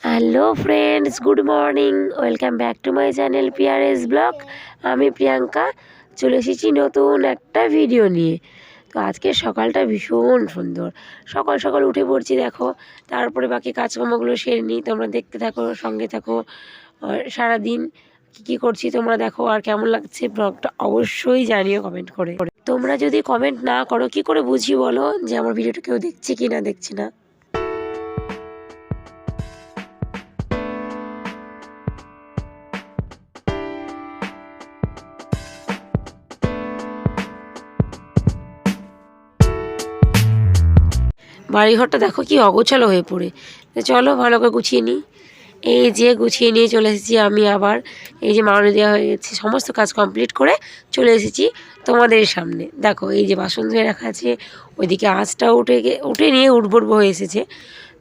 Hello friends good morning welcome back to my channel P R S blog আমি প্রিয়াঙ্কা চলে এসেছি নতুন একটা ভিডিও নিয়ে। তো আজকে সকালটা ভীষণ সুন্দর। সকাল সকাল উঠে পড়ছি, দেখো। তারপরে বাকি কাজকর্মগুলো সেরে নিই। তোমরা দেখতে থাকো, সঙ্গে থাকো। আর সারাদিন কী কী করছি তোমরা দেখো। আর কেমন লাগছে ব্লগটা অবশ্যই জানিও কমেন্ট করে। তোমরা যদি কমেন্ট না করো, কি করে বুঝি বলো? যে আমার ভিডিওটা কেউ দেখছে কি না, দেখছে না। বাড়িঘরটা দেখো কি অগোছালো হয়ে পড়ে। চলো ভালো করে গুছিয়ে নিই। এই যে গুছিয়ে নিয়ে চলে এসেছি আমি আবার। এই যে মাউনি দেওয়া হয়ে গেছে, সমস্ত কাজ কমপ্লিট করে চলে এসেছি তোমাদের সামনে। দেখো, এই যে বাসন ধুয়ে রাখা আছে, ওইদিকে আঁচটা উঠে উঠে নিয়ে উঠবড়বো হয়ে এসেছে।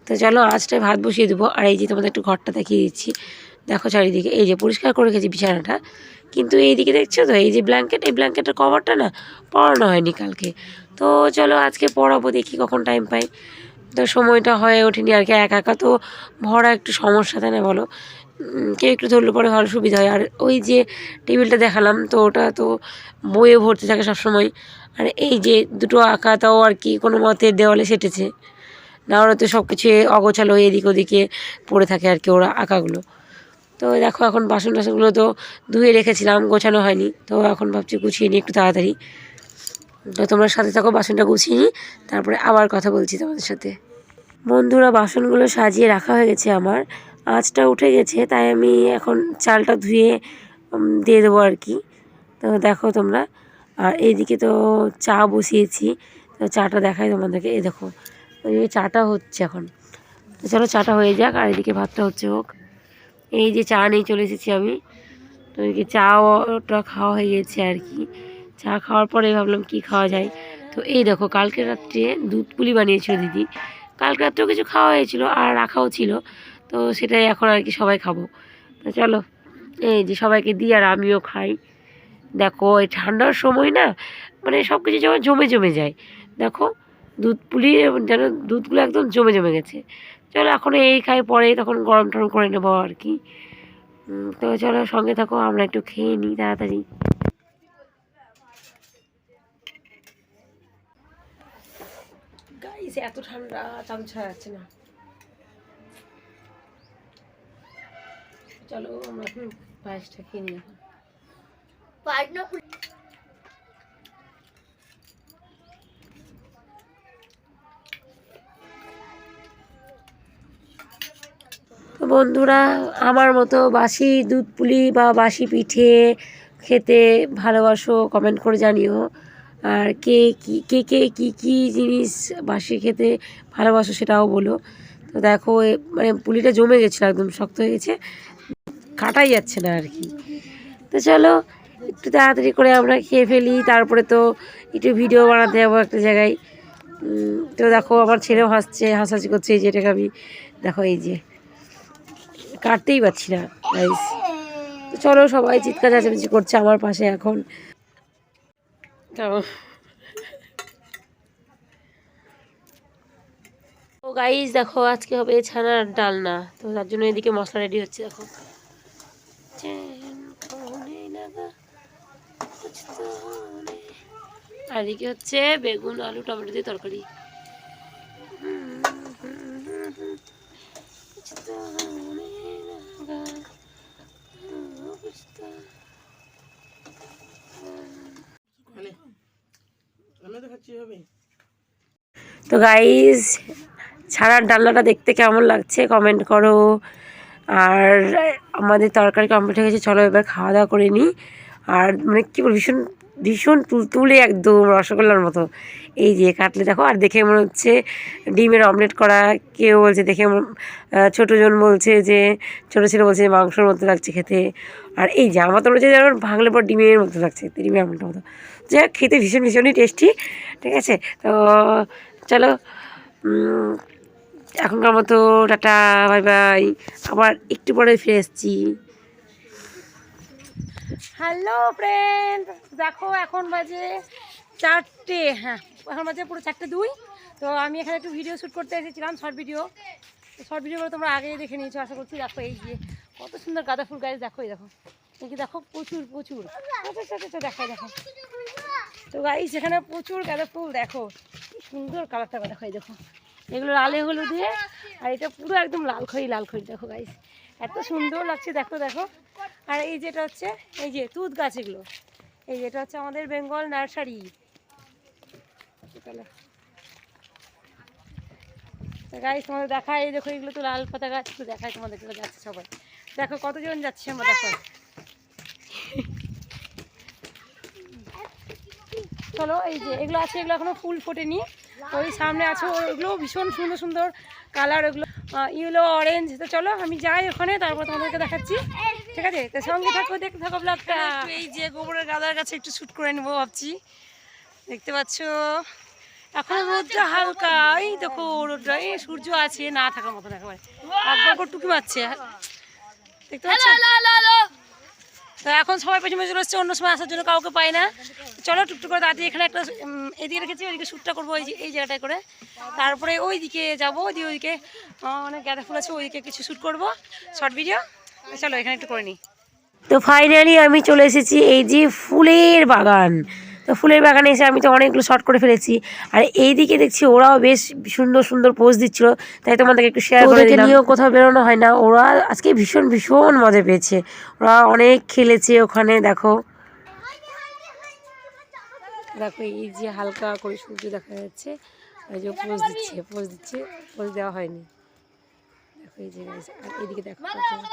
তো চলো আঁচটায় ভাত বসিয়ে দেবো, আর এই যে তোমাদের একটু ঘরটা দেখিয়ে দিচ্ছি। দেখো চারিদিকে, এই যে পরিষ্কার করে রেখেছি বিছানাটা। কিন্তু এইদিকে দেখছ তো, এই যে ব্ল্যাঙ্কেট এই ব্ল্যাঙ্কেটের কভারটা না পরানো হয়নি কালকে। তো চলো আজকে পড়াবো দেখি কখন টাইম পাই। তো সময়টা হয়ে ওঠেনি আর কি, একা একা তো ভরা একটু সমস্যা, তাই না বলো? কেউ একটু ধরলে পরে ভালো সুবিধা হয়। আর ওই যে টেবিলটা দেখালাম, তো ওটা তো বইয়ে ভর্তি থাকে সবসময়। আর এই যে দুটো আঁকা, তাও আর কি কোনো মতে দেওয়ালে সেটেছে। না ওরা তো সব কিছু অগোছালো, এদিক ওদিকে পড়ে থাকে আর কি ওরা আঁকাগুলো। তো দেখো এখন বাসন টাসনগুলো তো ধুয়ে রেখেছিলাম, গোছানো হয়নি। তো এখন ভাবছি গুছিয়ে নিই একটু তাড়াতাড়ি। তো তোমরা সাথে থাকো, বাসনটা গুছিয়ে নিই তারপরে আবার কথা বলছি তোমাদের সাথে। বন্ধুরা, বাসনগুলো সাজিয়ে রাখা হয়ে গেছে আমার। আঁচটা উঠে গেছে, তাই আমি এখন চালটা ধুয়ে দিয়ে দেবো আর কি। তো দেখো তোমরা, আর এইদিকে তো চা বসিয়েছি। তো চাটা দেখাই তোমাদেরকে, এই দেখো চাটা হচ্ছে এখন। তো চলো চাটা হয়ে যাক, আর এদিকে ভাতটা হচ্ছে হোক। এই যে চা নিয়ে চলে এসেছি আমি। তো এদিকে চাটা খাওয়া হয়ে গেছে আর কি। চা খাওয়ার পরে ভাবলাম কি খাওয়া যায়। তো এই দেখো কালকে রাত্রে দুধ পুলি বানিয়েছিল দিদি। কালকে রাত্রেও কিছু খাওয়া হয়েছিল আর রাখাও ছিল। তো সেটাই এখন আর কি সবাই খাব। তো চলো, এই যে সবাইকে দিই আর আমিও খাই। দেখো, এই ঠান্ডার সময় না মানে সব কিছু যেমন জমে জমে যায়। দেখো, দুধ পুলি যেন দুধগুলো একদম জমে জমে গেছে। চলো এখন এই খাই পরে তখন গরম টরম করে নেব আর কি। তো চলো সঙ্গে থাকো, আমরা একটু খেয়ে নিই তাড়াতাড়ি। গাইস এত ঠান্ডা চাম ছাড়া যাচ্ছে না। চলো আমরা এখন পায়েসটা খেয়ে নিই এখন। বন্ধুরা আমার মতো বাসি দুধ পুলি বা বাসি পিঠে খেতে ভালোবাসো কমেন্ট করে জানিও। আর কে কি, কে কে, কী কী জিনিস বাসি খেতে ভালোবাসো সেটাও বলো। তো দেখো মানে পুলিটা জমে গেছিল, একদম শক্ত হয়ে গেছে, কাটাই যাচ্ছে না আর কি। তো চলো, একটু তাড়াতাড়ি করে আমরা খেয়ে ফেলি, তারপরে তো একটু ভিডিও বানাতে যাব একটা জায়গায়। তো দেখো আমার ছেলেও হাসছে, হাসাহাসি করছে, এই যেটাকে আমি, দেখো এই যে, কাটতেই পারছি না তো চলো সবাই চিৎকার, চেঁচামেচি করছে আমার পাশে এখন। তো। ও গাইজ দেখো, আজকে হবে ছানার ডালনা। তো তার জন্য এদিকে মশলা রেডি হচ্ছে, দেখো। আর এদিকে হচ্ছে বেগুন, আলু, টমেটো দিয়ে তরকারি। তো গাইজ ছাড়ার ডালনাটা দেখতে কেমন লাগছে কমেন্ট করো। আর আমাদের তরকারি কমপ্লিট হয়ে গেছে, চলো এবার খাওয়া দাওয়া করে নিই। আর মানে কী বল ভীষণ ভীষণ তুলতুলে একদম রসগোল্লার মতো। এই যে কাটলে দেখো, আর দেখে মনে হচ্ছে ডিমের অমলেট করা কেউ বলছে, দেখে ছোটোজন বলছে যে, ছোটো ছেলে বলছে যে মাংসর মতো লাগছে খেতে। আর এই জামা তো রয়েছে যেমন ভাঙলে পর ডিমের মতো লাগছে, ডিমের অমলেটের মতো। হোক, খেতে ভীষণ ভীষণই টেস্টি ঠিক আছে? তো চলো এখনকার মতো টাটা বাই বাই আবার একটু পরে ফিরে এসছি। হ্যালো ফ্রেন্ড দেখো এখন বাজে চারটে হ্যাঁ এখন বাজে পুরো চারটে দুই। তো আমি এখানে একটু ভিডিও শ্যুট করতে এসেছিলাম শর্ট ভিডিও শর্ট ভিডিওগুলো তোমরা আগেই দেখে নিয়েছো আশা করছি। দেখো এই যে কত সুন্দর গাঁদা ফুল গাছ দেখো এই দেখো। যে দেখো, প্রচুর প্রচুর। আচ্ছা আচ্ছা আচ্ছা দেখাই দেখো তো গাইস এখানে প্রচুর গাঁদা ফুল, দেখো। সুন্দর কালারটা দেখো এই দেখো। এগুলো লালে হলুদে আর এটা পুরো একদম লাল খড়ি লাল খড়ি দেখো গাইস এত সুন্দর লাগছে, দেখো দেখো। আর এই যেটা হচ্ছে, এই যে তুত গাছ এগুলো। এই যেটা হচ্ছে আমাদের বেঙ্গল নার্সারি। গাইস তোমাদের দেখায়, এই দেখো, এগুলো তো লাল পাতা গাছ তো দেখায় তোমাদের যাচ্ছে সবাই। দেখো, কতজন যাচ্ছে আমরা দেখো চলো এই যে এগুলো আছে এগুলো এখনও ফুল ফোটেনি। ওই সামনে আছে ওগুলো ভীষণ সুন্দর সুন্দর কালার ওগুলো ইয়েলো অরেঞ্জ তো চলো আমি যাই ওখানে তারপর তোমাদেরকে দেখাচ্ছি। ঠিক আছে? তো সঙ্গে থাকো দেখতে থাকো ব্লগটা এই যে গোবরের গাদার কাছে একটু শ্যুট করে নেব ভাবছি। দেখতে পাচ্ছ? এখন রোদটা হালকা। এই দেখো রোদটা এই সূর্য আছে না থাকার মতন একেবারে। একবার টুকি মারছে। দেখতে পাচ্ছ? তো এখন সবাই পেছনে চলে হচ্ছে অন্য সময় আসার জন্য কাউকে পাই না। চলো টুকটুক করে দাঁড়িয়ে এখানে একটা এদিকে রেখেছি ওইদিকে শ্যুটটা করব, এই এই জায়গাটায় করে। তারপরে ওইদিকে যাব দিয়ে ওইদিকে অনেক গাঁদা ফুল আছে, ওইদিকে কিছু শ্যুট করব। শর্ট ভিডিও চলো, এখানে একটু করে নিই। তো ফাইনালি আমি চলে এসেছি, এই যে ফুলের বাগান। তো ফুলের বাগানে এসে আমি তো অনেকগুলো শর্ট করে ফেলেছি। আর এইদিকে দেখছি ওরাও বেশ সুন্দর সুন্দর পোজ দিচ্ছিল। তাই তোমাদেরকে একটু শেয়ার করে নিয়েও কোথাও বেরোনো হয় না। ওরা আজকে ভীষণ ভীষণ মজা পেয়েছে। ওরা অনেক খেলেছে ওখানে দেখো। দেখো এই যে হালকা করে সূর্য দেখা যাচ্ছে। এই যে পোজ দিচ্ছে পোজ দিচ্ছে। পোজ দেওয়া হয়নি। দেখো এই যে আর এইদিকে দেখো কত-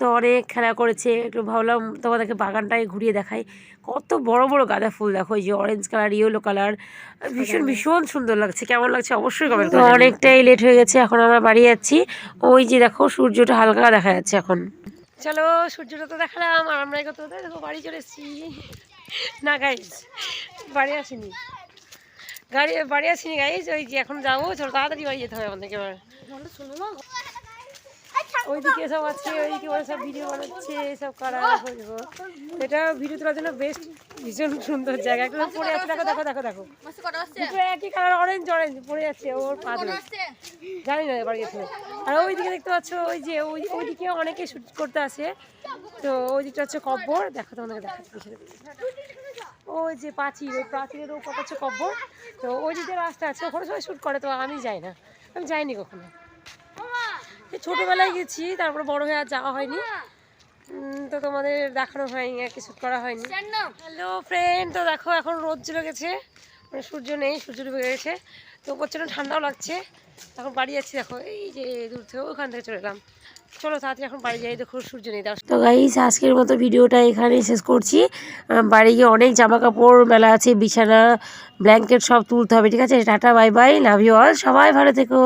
তো অনেক খেলা করেছে। একটু ভাবলাম তোমাদেরকে বাগানটাকে ঘুরিয়ে দেখাই। কত বড় বড় গাঁদা ফুল দেখো এই যে অরেঞ্জ কালার ইয়েলো কালার ভীষণ ভীষণ সুন্দর লাগছে। কেমন লাগছে অবশ্যই কমেন্ট তো অনেকটাই লেট হয়ে গেছে এখন আমরা বাড়ি যাচ্ছি। ওই যে দেখো সূর্যটা হালকা দেখা যাচ্ছে এখন। চলো সূর্যটা তো দেখালাম আর আমরা কত দেখো বাড়ি চলে এসেছি। না গাইজ বাড়ি আসিনি। গাড়ি বাড়ি আসিনি গাইজ ওই যে এখন যাব চলো তাড়াতাড়ি বাড়ি যেতে হবে আমাদেরকে এবার। ওইদিকে সব আছে ওইদিকে ওরা সব ভিডিও বানাচ্ছে সব করা হইব এটা ভিডিও তোলার জন্য বেস্ট ভীষণ সুন্দর জায়গা। একদম পড়ে আছে দেখো দেখো দেখো। দেখো দুটো একই কালার অরেঞ্জ অরেঞ্জ পড়ে যাচ্ছে ওর পা জানি না বাড়ি গেছে। আর ওইদিকে দেখতে পাচ্ছ ওই যে ওই ওইদিকে অনেকে শুট করতে আসে। তো ওই দিকটা হচ্ছে কব্বর। দেখো তোমাদেরকে দেখাচ্ছি ওই যে প্রাচীর ওই প্রাচীরের উপর হচ্ছে কব্বর। তো ওই দিকে রাস্তা আছে ওখানে সবাই শ্যুট করে তো আমি যাই না। আমি যাইনি কখনো। ছোটোবেলায় গেছি, তারপরে বড় হয়ে আর যাওয়া হয়নি। তো তোমাদের দেখানো হয়নি, আর কিছু করা হয়নি। হ্যালো ফ্রেন্ড তো দেখো, এখন রোদ চলে গেছে। মানে সূর্য নেই, সূর্য ডুবে গেছে। তো প্রচণ্ড ঠান্ডাও লাগছে। এখন বাড়ি যাচ্ছি, দেখো, এই যে দূর থেকে ওখান থেকে চলে এলাম। চলো তাড়াতাড়ি এখন বাড়ি যাই, দেখো সূর্য নেই তো গাইস আজকের মতো ভিডিওটা এখানেই শেষ করছি। বাড়ি গিয়ে অনেক জামা কাপড় মেলা আছে, বিছানা ব্ল্যাঙ্কেট সব তুলতে হবে, ঠিক আছে? Tata bye bye love you all সবাই ভালো থেকো।